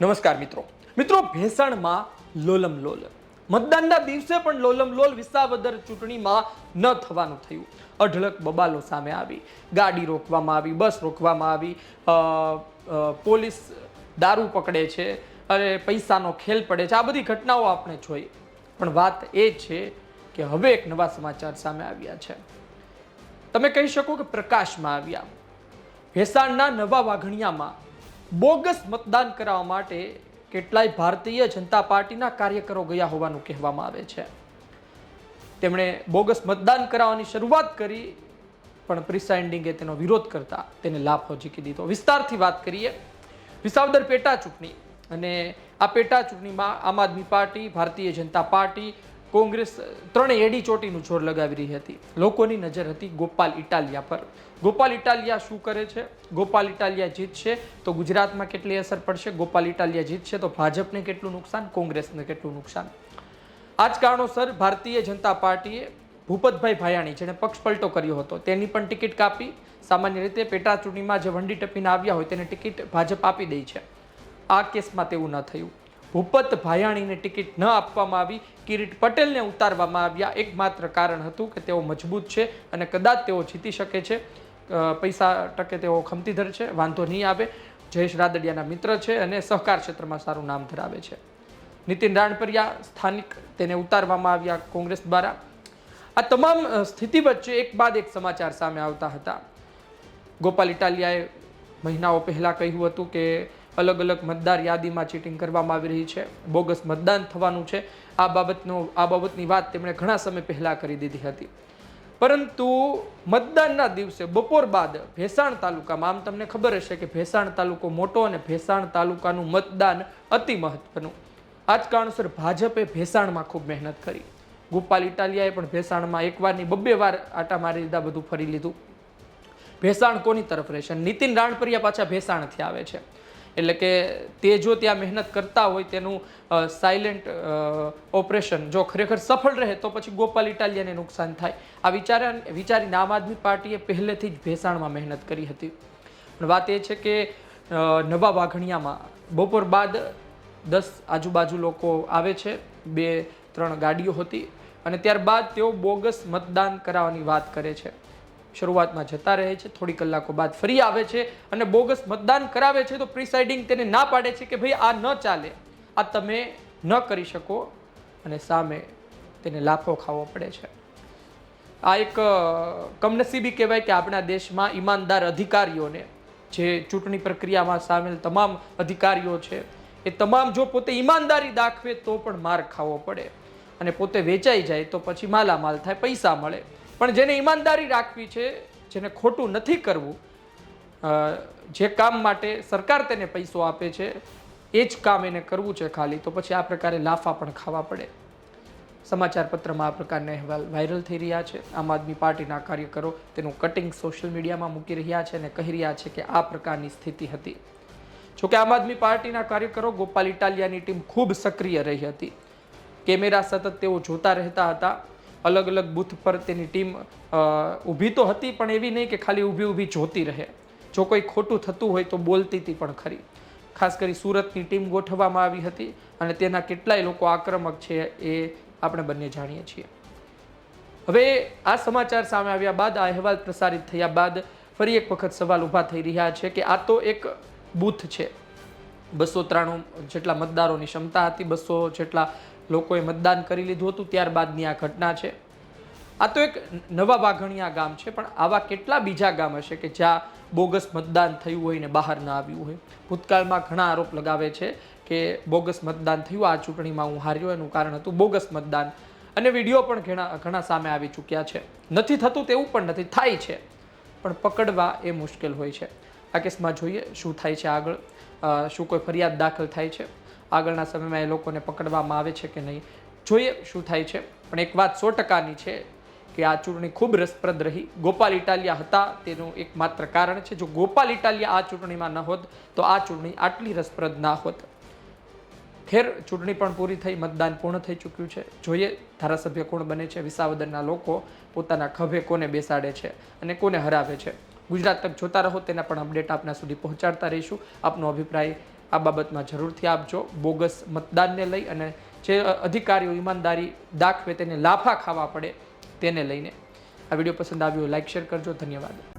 નમસ્કાર મિત્રો. મિત્રો, ભેસાણમાં લોલમ લોલ. મતદાનના દિવસે પણ લોલમ લોલ વિસાવદર ચૂંટણીમાં ન થવાનું થયું. અઢળક બબાલો સામે આવી. ગાડી રોકવામાં આવી, બસ રોકવામાં આવી. પોલીસ દારૂ પકડે છે અને પૈસાનો ખેલ પડે છે. આ બધી ઘટનાઓ આપણે જોઈ. પણ વાત એ છે કે હવે એક નવા સમાચાર સામે આવ્યા છે. તમે કહી શકો કે પ્રકાશમાં આવ્યા. ભેસાણના નવા વાઘણિયામાં બોગસ મતદાન કરાવવા માટે કેટલાય ભારતીય જનતા પાર્ટીના કાર્યકરો ગયા હોવાનું કહેવામાં આવે છે. તેમણે બોગસ મતદાન કરાવવાની શરૂઆત કરી, પણ પ્રિસાઇન્ડિંગે તેનો વિરોધ કરતા તેને લાભો ઝીકી દીધો. વિસ્તારથી વાત કરીએ, વિસાવદર પેટા ચૂંટણી અને આ પેટા ચૂંટણીમાં આમ આદમી પાર્ટી, ભારતીય જનતા પાર્ટી કોંગ્રેસ ત્રણે એડી ચોટીનું જોર લગાવી રહી હતી. લોકોની નજર હતી ગોપાલ ઇટાલિયા પર. ગોપાલ ઇટાલિયા શું કરે છે? ગોપાલ ઇટાલિયા જીતશે તો ગુજરાતમાં કેટલી અસર પડશે? ગોપાલ ઇટાલિયા જીતશે તો ભાજપને કેટલું નુકસાન? કોંગ્રેસને કેટલું નુકસાન? આ જ કારણોસર ભારતીય જનતા પાર્ટીએ ભૂપતભાઈ ભાયાણી, જેણે પક્ષ પલટો કર્યો હતો, તેની પણ ટિકિટ કાપી. સામાન્ય રીતે પેટા ચૂંટણીમાં જે વંડી ટપીને આવ્યા હોય તેને ટિકિટ ભાજપ આપી દઈ છે. આ કેસમાં તેવું ન થયું. ભૂપત ભાયાણીને ટિકિટ ન આપવામાં આવી. કિરીટ પટેલને ઉતારવામાં આવ્યા. એકમાત્ર કારણ હતું કે તેઓ મજબૂત છે અને કદાચ તેઓ જીતી શકે છે. પૈસા ટકે તેઓ ખમતીધર છે. વાંધો નહીં આવે. જયેશ રાદડિયાના મિત્ર છે અને સહકાર ક્ષેત્રમાં સારું નામ ધરાવે છે. નીતિન રાણપરિયા સ્થાનિક તેને ઉતારવામાં આવ્યા કોંગ્રેસ દ્વારા. આ તમામ સ્થિતિ વચ્ચે એક બાદ એક સમાચાર સામે આવતા હતા. ગોપાલ ઇટાલિયાએ મહિનાઓ પહેલાં કહ્યું હતું કે અલગ અલગ મતદાર યાદીમાં ચીટિંગ કરવામાં આવી રહી છે. બોગસ મતદાન થવાનું છે. આ બાબતનો, આ બાબતની વાત તેમણે ઘણા સમય પહેલાં કરી દીધી હતી. પરંતુ મતદાનના દિવસે બપોર બાદ ભેસાણ તાલુકામાં, આમ તમને ખબર હશે કે ભેસાણ તાલુકો મોટો અને ભેસાણ તાલુકાનું મતદાન અતિ મહત્વનું. આ જ ભાજપે ભેસાણમાં ખૂબ મહેનત કરી. ગોપાલ ઇટાલિયાએ પણ ભેસાણમાં એકવારની બબ્બે વાર આટા મારી દીધા બધું ફરી લીધું. ભેસાણ કોની તરફ રહેશે? નીતિન રાણપરિયા પાછા ભેસાણથી આવે છે. એટલે કે તે જો ત્યાં મહેનત કરતા હોય તેનું સાયલેન્ટ ઓપરેશન જો ખરેખર સફળ રહે તો પછી ગોપાલ ઇટાલિયાને નુકસાન થાય. આ વિચાર, વિચારીને આમ આદમી પાર્ટીએ પહેલેથી જ ભેસાણમાં મહેનત કરી હતી. પણ વાત એ છે કે નવા વાઘણિયામાં બપોર બાદ દસ આજુબાજુ લોકો આવે છે, બે, ત્રણ ગાડીઓ હતી. અને ત્યારબાદ તેઓ બોગસ મતદાન કરાવવાની વાત કરે છે. શરૂઆતમાં જતા રહે છે, થોડી કલાકો બાદ ફરી આવે છે અને બોગસ મતદાન કરાવે છે, તો પ્રિસાઇડિંગ તેને ના પાડે છે કે ભાઈ આ ન ચાલે. આ તમે ન કરી શકો અને સામે તેને લાફો ખાવો પડે છે. આ એક કમનસીબી કહેવાય કે આપણા દેશમાં ઈમાનદાર અધિકારીઓને જે ચૂંટણી પ્રક્રિયામાં સામેલ તમામ અધિકારીઓ છે, એ તમામ જો પોતે ઈમાનદારી દાખવે તો પણ માર ખાવો પડે. અને પોતે વેચાઈ જાય તો પછી માલામાલ થાય, પૈસા મળે. પણ જેને ઈમાનદારી રાખવી છે, જેને ખોટું નથી કરવું જે કામ માટે સરકાર તેને પૈસો આપે છે, એ જ કામ એને કરવું છે ખાલી. તો પછી આ પ્રકારે લાફા પણ ખાવા પડે. સમાચાર પત્રમાં આ પ્રકારના અહેવાલ વાયરલ થઈ રહ્યા છે. આમ આદમી પાર્ટીના કાર્યકરો તેનું કટિંગ સોશિયલ મીડિયામાં મૂકી રહ્યા છે અને કહી રહ્યા છે કે આ પ્રકારની સ્થિતિ હતી. જોકે આમ આદમી પાર્ટીના કાર્યકરો ગોપાલ ઇટાલિયાની ટીમ ખૂબ સક્રિય રહી હતી. કેમેરા સતત તેઓ જોતા રહેતા હતા. અલગ અલગ બૂથ પર તેની ટીમ ઊભી તો હતી, પણ એવી નહીં કે ખાલી ઊભી ઊભી જોતી રહે. જો કોઈ ખોટું થતું હોય તો બોલતી હતી પણ ખરી. ખાસ કરી સુરતની ટીમ ગોઠવવામાં આવી હતી અને તેના કેટલાય લોકો આક્રમક છે એ આપણે બંને જાણીએ છીએ. હવે આ સમાચાર સામે આવ્યા બાદ, આ અહેવાલ પ્રસારિત થયા બાદ ફરી એક વખત સવાલ ઊભા થઈ રહ્યા છે કે આ તો એક બૂથ છે. બસો ત્રાણું જેટલા મતદારોની ક્ષમતા હતી, બસો જેટલા લોકોએ મતદાન કરી લીધું હતું, ત્યારબાદની આ ઘટના છે. આ તો એક નવા વાઘણિયા ગામ છે, પણ આવા કેટલા બીજા ગામ હશે કે જ્યાં બોગસ મતદાન થયું હોય ને બહાર ના આવ્યું હોય? ભૂતકાળમાં ઘણા આરોપ લગાવે છે કે બોગસ મતદાન થયું, આ ચૂંટણીમાં હું હાર્યો, એનું કારણ હતું બોગસ મતદાન. અને વીડિયો પણ ઘણા ઘણા સામે આવી ચૂક્યા છે. નથી થતું તેવું પણ નથી, થાય છે. પણ પકડવા એ મુશ્કેલ હોય છે. આ કેસમાં જોઈએ શું થાય છે આગળ. શું કોઈ ફરિયાદ દાખલ થાય છે? આગળના સમયમાં એ લોકોને પકડવામાં આવે છે કે નહીં, જોઈએ શું થાય છે. પણ એક વાત સો ટકાની છે કે આ ચૂંટણી ખૂબ રસપ્રદ રહી. ગોપાલ ઇટાલિયા હતા તેનું એકમાત્ર કારણ છે, જો ગોપાલ ઇટાલિયા આ ચૂંટણીમાં ન હોત, તો આ ચૂંટણી આટલી રસપ્રદ ના હોત. ખેર ચૂંટણી પણ પૂરી થઈ, મતદાન પૂર્ણ થઈ ચૂક્યું છે. જોઈએ ધારાસભ્ય કોણ બને છે, વિસાવદરના લોકો પોતાના ખભે કોને બેસાડે છે અને કોને હરાવે છે. ગુજરાત તક જોતા રહો, તેના પણ અપડેટ આપના સુધી પહોંચાડતા રહીશું. આપનો અભિપ્રાય આ બાબતમાં જરૂરથી આપજો. બોગસ મતદાનને લઈ અને જે અધિકારીઓ, ઈમાનદારી દાખવે તેને લાફા ખાવા પડે તેને લઈને. આ વીડિયો પસંદ આવ્યો લાઈક શેર કરજો. ધન્યવાદ.